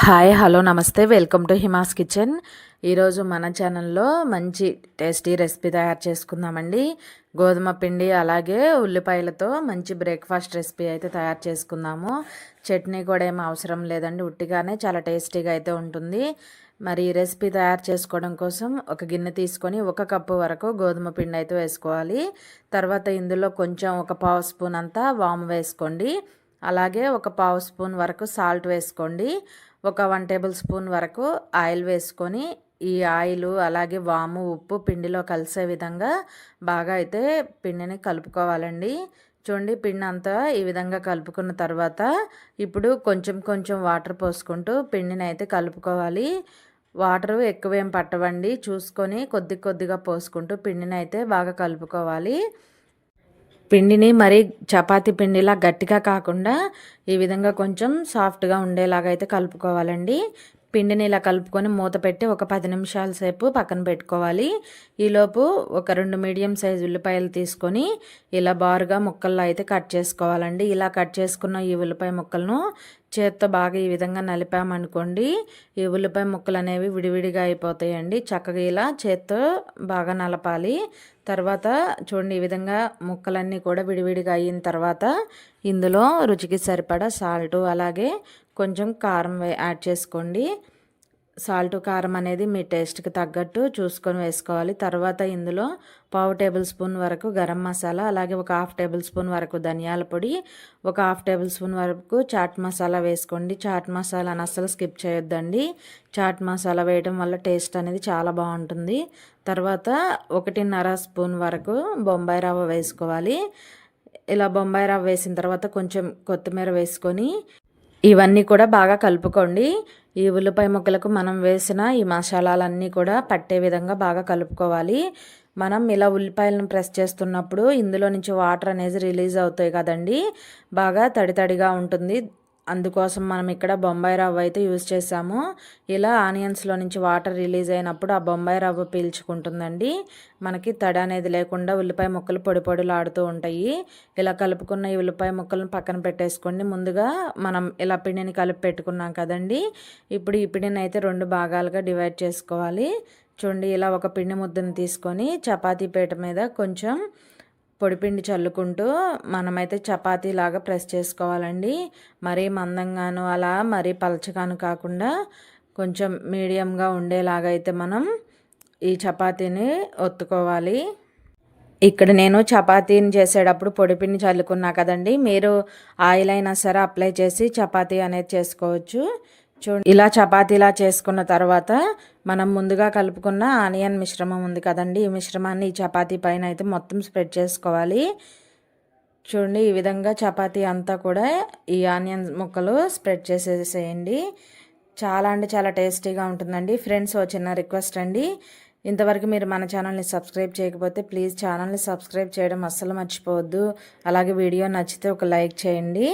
Hi hello నమస్తే. Welcome to Hima's kitchen. ఈరోజు మన ఛానల్లో మంచి టేస్టీ రెసిపీ తయారు చేసుకుందామండి. గోధుమ పిండి అలాగే ఉల్లిపాయలతో మంచి బ్రేక్ఫాస్ట్ రెసిపీ అయితే తయారు చేసుకుందాము. చట్నీ కూడా ఏం అవసరం లేదండి ఉట్టిగానే చాలా టేస్టీగా అయితే ఉంటుంది. మరి ఈ రెసిపీ తయారు చేసుకోవడం కోసం ఒక గిన్నె తీసుకొని ఒక కప్పు వరకు గోధుమ పిండి అయితే వేసుకోవాలి. తర్వాత ఇందులో కొంచెం ఒక పావు స్పూన్ అంతా వాము వేసుకోండి. అలాగే ఒక పావు స్పూన్ వరకు సాల్ట్ వేసుకోండి. ఒక వన్ టేబుల్ స్పూన్ వరకు ఆయిల్ వేసుకొని ఈ ఆయిల్ అలాగే వాము ఉప్పు పిండిలో కలిసే విధంగా బాగా అయితే పిండిని కలుపుకోవాలండి. చూడండి పిండి అంతా ఈ విధంగా కలుపుకున్న తర్వాత ఇప్పుడు కొంచెం కొంచెం వాటర్ పోసుకుంటూ పిండిని అయితే కలుపుకోవాలి. వాటర్ ఎక్కువేం పట్టవండి. చూసుకొని కొద్ది కొద్దిగా పోసుకుంటూ పిండిని అయితే బాగా కలుపుకోవాలి. పిండిని మరి చపాతీ పిండిలా గట్టిగా కాకుండా ఈ విధంగా కొంచెం సాఫ్ట్గా ఉండేలాగా అయితే కలుపుకోవాలండి. పిండిని ఇలా కలుపుకొని మూత పెట్టి ఒక పది నిమిషాల సేపు పక్కన పెట్టుకోవాలి. ఈలోపు ఒక రెండు మీడియం సైజ్ ఉల్లిపాయలు తీసుకొని ఇలా బారుగా ముక్కల్లో అయితే కట్ చేసుకోవాలండి. ఇలా కట్ చేసుకున్న ఈ ఉల్లిపాయ ముక్కలను చేత్తో బాగా ఈ విధంగా నలిపామనుకోండి ఈ ఉల్లిపాయ ముక్కలు అనేవి విడివిడిగా అయిపోతాయండి. చక్కగా ఇలా చేత్తో బాగా నలపాలి. తర్వాత చూడండి ఈ విధంగా ముక్కలన్నీ కూడా విడివిడిగా అయిన తర్వాత ఇందులో రుచికి సరిపడా సాల్ట్ అలాగే కొంచెం కారం యాడ్ చేసుకోండి. సాల్ట్ కారం అనేది మీ టేస్ట్కి తగ్గట్టు చూసుకొని వేసుకోవాలి. తర్వాత ఇందులో పావు టేబుల్ స్పూన్ వరకు గరం మసాలా అలాగే ఒక హాఫ్ టేబుల్ స్పూన్ వరకు ధనియాల పొడి ఒక హాఫ్ టేబుల్ స్పూన్ వరకు చాట్ మసాలా వేసుకోండి. చాట్ మసాలాని అస్సలు స్కిప్ చేయొద్దండి. చాట్ మసాలా వేయడం వల్ల టేస్ట్ అనేది చాలా బాగుంటుంది. తర్వాత ఒకటిన్నర స్పూన్ వరకు బొంబాయి రవ్వ వేసుకోవాలి. ఇలా బొంబాయి రవ్వ వేసిన తర్వాత కొంచెం కొత్తిమీర వేసుకొని ఇవన్నీ కూడా బాగా కలుపుకోండి. ఈ ఉల్లిపాయ ముక్కలకు మనం వేసిన ఈ మసాలాలన్నీ కూడా పట్టే విధంగా బాగా కలుపుకోవాలి. మనం ఇలా ఉల్లిపాయలను ప్రెస్ చేస్తున్నప్పుడు ఇందులో నుంచి వాటర్ అనేది రిలీజ్ అవుతాయి కదండి. బాగా తడి తడిగా ఉంటుంది. అందుకోసం మనం ఇక్కడ బొంబాయి రవ్వ అయితే యూజ్ చేసాము ఇలా ఆనియన్స్లో నుంచి వాటర్ రిలీజ్ అయినప్పుడు ఆ బొంబాయి రవ్వ పీల్చుకుంటుందండి. మనకి తడి అనేది లేకుండా ఉల్లిపాయ ముక్కలు పొడి పొడిలు ఉంటాయి. ఇలా కలుపుకున్న ఈ ఉల్లిపాయ ముక్కలను పక్కన పెట్టేసుకోండి. ముందుగా మనం ఇలా పిండిని కలిపి పెట్టుకున్నాం కదండి. ఇప్పుడు ఈ పిండిని అయితే రెండు భాగాలుగా డివైడ్ చేసుకోవాలి. చూడండి ఇలా ఒక పిండి ముద్దను తీసుకొని చపాతీ పీట మీద కొంచెం పొడిపిండి చల్లుకుంటూ మనమైతే చపాతీలాగా ప్రెస్ చేసుకోవాలండి. మరీ మందంగాను అలా మరీ పలచగాను కాకుండా కొంచెం మీడియంగా ఉండేలాగా అయితే మనం ఈ చపాతీని ఒత్తుకోవాలి. ఇక్కడ నేను చపాతీని చేసేటప్పుడు పొడిపిండి చల్లుకున్నా కదండి. మీరు ఆయిల్ అయినా సరే అప్లై చేసి చపాతీ అనేది చేసుకోవచ్చు. చూడండి. ఇలా చపాతీలా చేసుకున్న తర్వాత మనం ముందుగా కలుపుకున్న ఆనియన్ మిశ్రమం ఉంది కదండి. ఈ మిశ్రమాన్ని ఈ చపాతీ పైన అయితే మొత్తం స్ప్రెడ్ చేసుకోవాలి. చూడండి ఈ విధంగా చపాతీ అంతా కూడా ఈ ఆనియన్ ముక్కలు స్ప్రెడ్ చేసేసేయండి. చాలా అంటే చాలా టేస్టీగా ఉంటుందండి. ఫ్రెండ్స్ ఓ చిన్న రిక్వెస్ట్ అండి. ఇంతవరకు మీరు మన ఛానల్ని సబ్స్క్రైబ్ చేయకపోతే ప్లీజ్ ఛానల్ని సబ్స్క్రైబ్ చేయడం అస్సలు మర్చిపోవద్దు. అలాగే వీడియో నచ్చితే ఒక లైక్ చేయండి.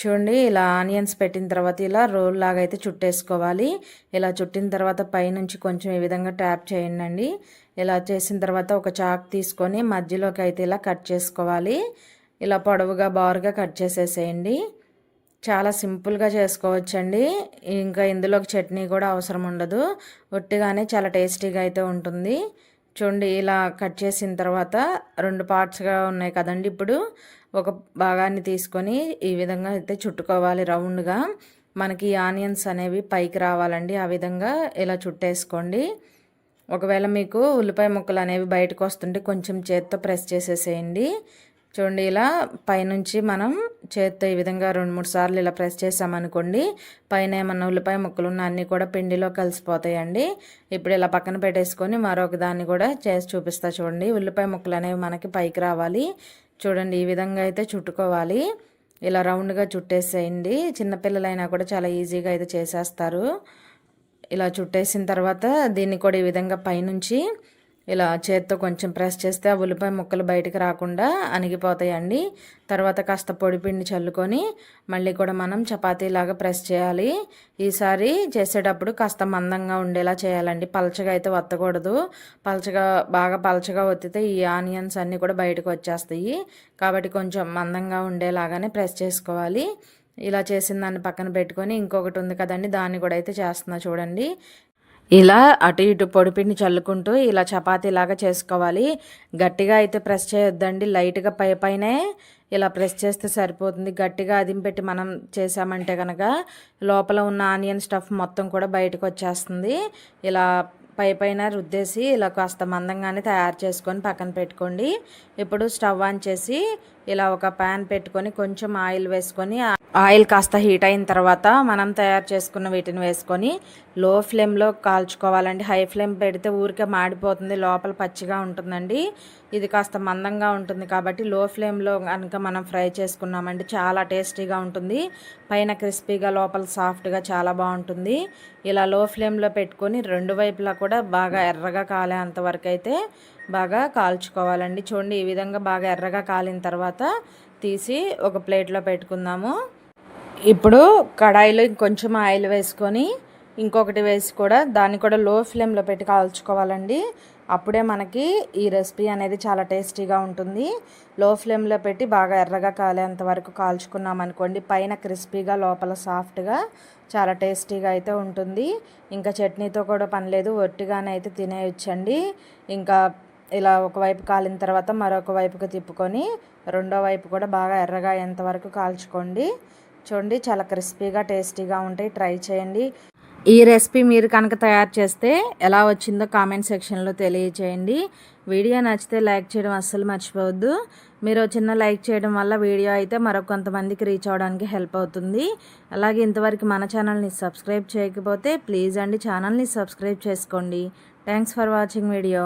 చూడండి ఇలా ఆనియన్స్ పెట్టిన తర్వాత ఇలా రోల్ లాగా అయితే చుట్టేసుకోవాలి. ఇలా చుట్టిన తర్వాత పైనుంచి కొంచెం ఈ విధంగా ట్యాప్ చేయండి ఇలా చేసిన తర్వాత ఒక చాక్ తీసుకొని మధ్యలోకి అయితే ఇలా కట్ చేసుకోవాలి. ఇలా పొడవుగా బారుగా కట్ చేసేసేయండి. చాలా సింపుల్గా చేసుకోవచ్చండి. ఇంకా ఇందులోకి చట్నీ కూడా అవసరం ఉండదు. ఒట్టిగానే చాలా టేస్టీగా అయితే ఉంటుంది. చూడండి ఇలా కట్ చేసిన తర్వాత రెండు పార్ట్స్గా ఉన్నాయి కదండి ఇప్పుడు. ఒక భాగాన్ని తీసుకొని ఈ విధంగా అయితే చుట్టుకోవాలి రౌండ్గా. మనకి ఆనియన్స్ అనేవి పైకి రావాలండి. ఆ విధంగా ఇలా చుట్టేసుకోండి. ఒకవేళ మీకు ఉల్లిపాయ ముక్కలు అనేవి బయటకు వస్తుంటే కొంచెం చేత్తో ప్రెస్ చేసేసేయండి. చూడండి ఇలా పైనుంచి మనం చేత్తో ఈ విధంగా రెండు మూడు సార్లు ఇలా ప్రెస్ చేసామనుకోండి పైన ఏమన్నా ఉల్లిపాయ ముక్కలు ఉన్న అన్నీ కూడా పిండిలో కలిసిపోతాయండి. ఇప్పుడు ఇలా పక్కన పెట్టేసుకొని మరొక దాన్ని కూడా చేసి చూపిస్తా చూడండి. ఉల్లిపాయ ముక్కలు అనేవి మనకి పైకి రావాలి. చూడండి ఈ విధంగా అయితే చుట్టుకోవాలి. ఇలా రౌండ్గా చుట్టేసేయండి. చిన్నపిల్లలైనా కూడా చాలా ఈజీగా అయితే చేసేస్తారు. ఇలా చుట్టేసిన తర్వాత దీన్ని కూడా ఈ విధంగా పైనుంచి ఇలా చేత్తో కొంచెం ప్రెస్ చేస్తే ఆ ఉల్లిపాయ ముక్కలు బయటకు రాకుండా అణిగిపోతాయండి. తర్వాత కాస్త పొడిపిండి చల్లుకొని మళ్ళీ కూడా మనం చపాతీలాగా ప్రెస్ చేయాలి. ఈసారి చేసేటప్పుడు కాస్త మందంగా ఉండేలా చేయాలండి. పలచగా అయితే వత్తకూడదు. పలచగా బాగా పలచగా వత్తితే ఈ ఆనియన్స్ అన్నీ కూడా బయటకు వచ్చేస్తాయి. కాబట్టి కొంచెం మందంగా ఉండేలాగానే ప్రెస్ చేసుకోవాలి. ఇలా చేసిన దాన్ని పక్కన పెట్టుకొని ఇంకొకటి ఉంది కదండి దాన్ని కూడా అయితే చేస్తున్నా చూడండి. ఇలా అటు ఇటు పొడిపిండి చల్లుకుంటూ ఇలా చపాతీలాగా చేసుకోవాలి. గట్టిగా అయితే ప్రెస్ చేయొద్దండి. లైట్గా పై పైనే ఇలా ప్రెస్ చేస్తే సరిపోతుంది. గట్టిగా అదిం పెట్టి మనం చేసామంటే కనుక లోపల ఉన్న ఆనియన్ స్టఫ్ మొత్తం కూడా బయటకు వచ్చేస్తుంది. ఇలా పై పైన రుద్దేసి ఇలా కాస్త మందంగానే తయారు చేసుకొని పక్కన పెట్టుకోండి. ఇప్పుడు స్టవ్ ఆన్ చేసి ఇలా ఒక ప్యాన్ పెట్టుకొని కొంచెం ఆయిల్ వేసుకొని ఆయిల్ కాస్త హీట్ అయిన తర్వాత మనం తయారు చేసుకున్న వీటిని వేసుకొని లో ఫ్లేమ్లో కాల్చుకోవాలండి. హై ఫ్లేమ్ పెడితే ఊరికే మాడిపోతుంది లోపల పచ్చిగా ఉంటుందండి. ఇది కాస్త మందంగా ఉంటుంది కాబట్టి లో ఫ్లేమ్లో కనుక మనం ఫ్రై చేసుకున్నామండి చాలా టేస్టీగా ఉంటుంది. పైన క్రిస్పీగా లోపల సాఫ్ట్గా చాలా బాగుంటుంది. ఇలా లో ఫ్లేమ్లో పెట్టుకొని రెండు వైపులా కూడా బాగా ఎర్రగా కాలేంత వరకు అయితే బాగా కాల్చుకోవాలండి. చూడండి ఈ విధంగా బాగా ఎర్రగా కాలిన తర్వాత తీసి ఒక ప్లేట్లో పెట్టుకుందాము. ఇప్పుడు కడాయిలో ఇంకొంచెం ఆయిల్ వేసుకొని ఇంకొకటి వేసి కూడా దాన్ని కూడా లో ఫ్లేమ్లో పెట్టి కాల్చుకోవాలండి. అప్పుడే మనకి ఈ రెసిపీ అనేది చాలా టేస్టీగా ఉంటుంది. లో ఫ్లేమ్లో పెట్టి బాగా ఎర్రగా కాలేంత వరకు కాల్చుకున్నాం అనుకోండి పైన క్రిస్పీగా లోపల సాఫ్ట్గా చాలా టేస్టీగా అయితే ఉంటుంది. ఇంకా చట్నీతో కూడా పనిలేదు ఒట్టిగానే అయితే తినేయచ్చండి. ఇంకా ఇలా ఒకవైపు కాలిన తర్వాత మరొక వైపుకి తిప్పుకొని రెండో వైపు కూడా బాగా ఎర్రగా ఎంతవరకు కాల్చుకోండి. చూడండి చాలా క్రిస్పీగా టేస్టీగా ఉంటాయి. ట్రై చేయండి. ఈ రెసిపీ మీరు కనుక తయారు చేస్తే ఎలా వచ్చిందో కామెంట్ సెక్షన్లో తెలియచేయండి. వీడియో నచ్చితే లైక్ చేయడం అస్సలు మర్చిపోవద్దు. మీరు చిన్న లైక్ చేయడం వల్ల వీడియో అయితే మరొక కొంతమందికి రీచ్ అవ్వడానికి హెల్ప్ అవుతుంది. అలాగే ఇంతవరకు మన ఛానల్ని సబ్స్క్రైబ్ చేయకపోతే ప్లీజ్ అండి ఛానల్ని సబ్స్క్రైబ్ చేసుకోండి. Thanks for watching video.